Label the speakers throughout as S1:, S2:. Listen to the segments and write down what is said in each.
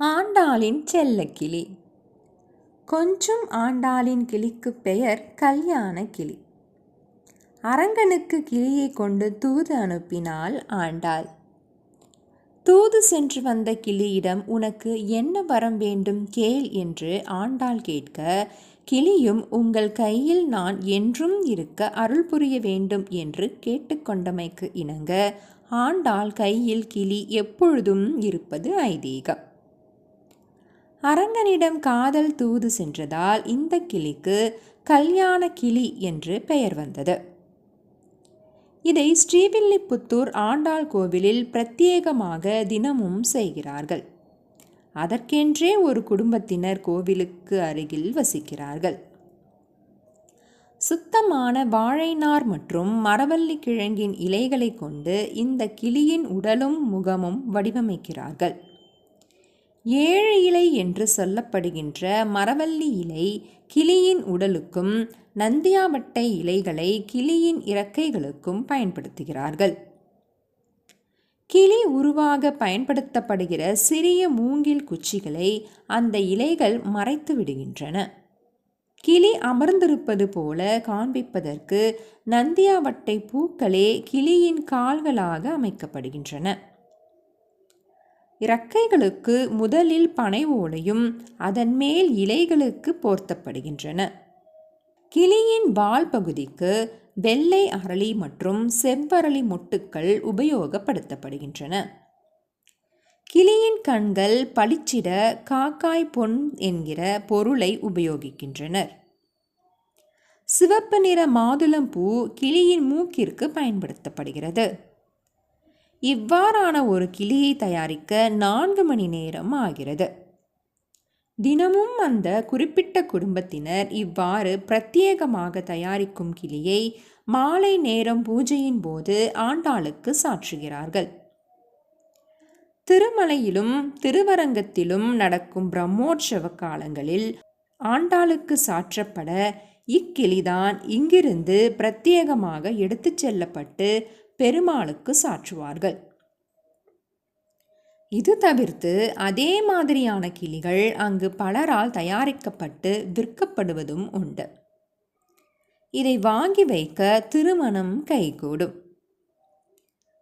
S1: ஆண்டாளின் செல்லக்கிளி. கொஞ்சம் ஆண்டாளின் கிளிக்குப் பெயர் கல்யாண கிளி. அரங்கனுக்கு கிளியை கொண்டு தூது அனுப்பினாள் ஆண்டாள். தூது சென்று வந்த கிளியிடம் உனக்கு என்ன வரம் வேண்டும் கேள் என்று ஆண்டாள் கேட்க கிளியும் உங்கள் கையில் நான் என்றும் இருக்க அருள் புரிய வேண்டும் என்று கேட்டுக்கொண்டமைக்கு இணங்க ஆண்டாள் கையில் கிளி எப்பொழுதும் இருப்பது ஐதீகம். அரங்கனிடம் காதல் தூது சென்றதால் இந்த கிளிக்கு கல்யாண கிளி என்று பெயர் வந்தது. இதை ஸ்ரீவில்லிபுத்தூர் ஆண்டாள் கோவிலில் பிரத்யேகமாக தினமும் செய்கிறார்கள். அதற்கென்றே ஒரு குடும்பத்தினர் கோவிலுக்கு அருகில் வசிக்கிறார்கள். சுத்தமான வாழைநார் மற்றும் மரவள்ளி கிழங்கின் இலைகளை கொண்டு இந்த கிளியின் உடலும் முகமும் வடிவமைக்கிறார்கள். ஏழு இலை என்று சொல்லப்படுகின்ற மரவள்ளி இலை கிளியின் உடலுக்கும் நந்தியாவட்டை இலைகளை கிளியின் இறக்கைகளுக்கும் பயன்படுத்துகிறார்கள். கிளி உருவாக பயன்படுத்தப்படுகிற சிறிய மூங்கில் குச்சிகளை அந்த இலைகள் மறைத்து விடுகின்றன. கிளி அமர்ந்திருப்பது போல காண்பிப்பதற்கு நந்தியாவட்டை பூக்களே கிளியின் கால்களாக அமைக்கப்படுகின்றன. இறக்கைகளுக்கு முதலில் பனை ஓலையும் அதன் மேல் இலைகளுக்கு போர்த்தப்படுகின்றன. கிளியின் வால் பகுதிக்கு வெள்ளை அரளி மற்றும் செவ்வரளி மொட்டுக்கள் உபயோகப்படுத்தப்படுகின்றன. கிளியின் கண்கள் பளிச்சிட காக்காய் பொன் என்கிற பொருளை உபயோகிக்கின்றனர். சிவப்பு நிற மாதுளம்பூ கிளியின் மூக்கிற்கு பயன்படுத்தப்படுகிறது. இவ்வாறான ஒரு கிளியை தயாரிக்க நான்கு மணி நேரம் ஆகிறது. தினமும் அந்த குறிப்பிட்ட குடும்பத்தினர் இவ்வாறு பிரத்யேகமாக தயாரிக்கும் கிளியை மாலை நேரம் பூஜையின் போது ஆண்டாளுக்கு சாற்றுகிறார்கள். திருமலையிலும் திருவரங்கத்திலும் நடக்கும் பிரம்மோற்சவ காலங்களில் ஆண்டாளுக்கு சாற்றப்பட இக்கிளிதான் இங்கிருந்து பிரத்யேகமாக எடுத்துச் செல்லப்பட்டு பெருமாளுக்கு சாற்றுவார்கள். இது தவிர்த்து அதே மாதிரியான கிளிகள் அங்கு பலரால் தயாரிக்கப்பட்டு விற்கப்படுவதும் உண்டு. இதை வாங்கி வைக்க திருமணம் கைகூடும்.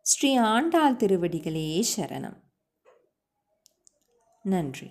S1: ஸ்ரீ ஆண்டாள் திருவடிகளே சரணம். நன்றி.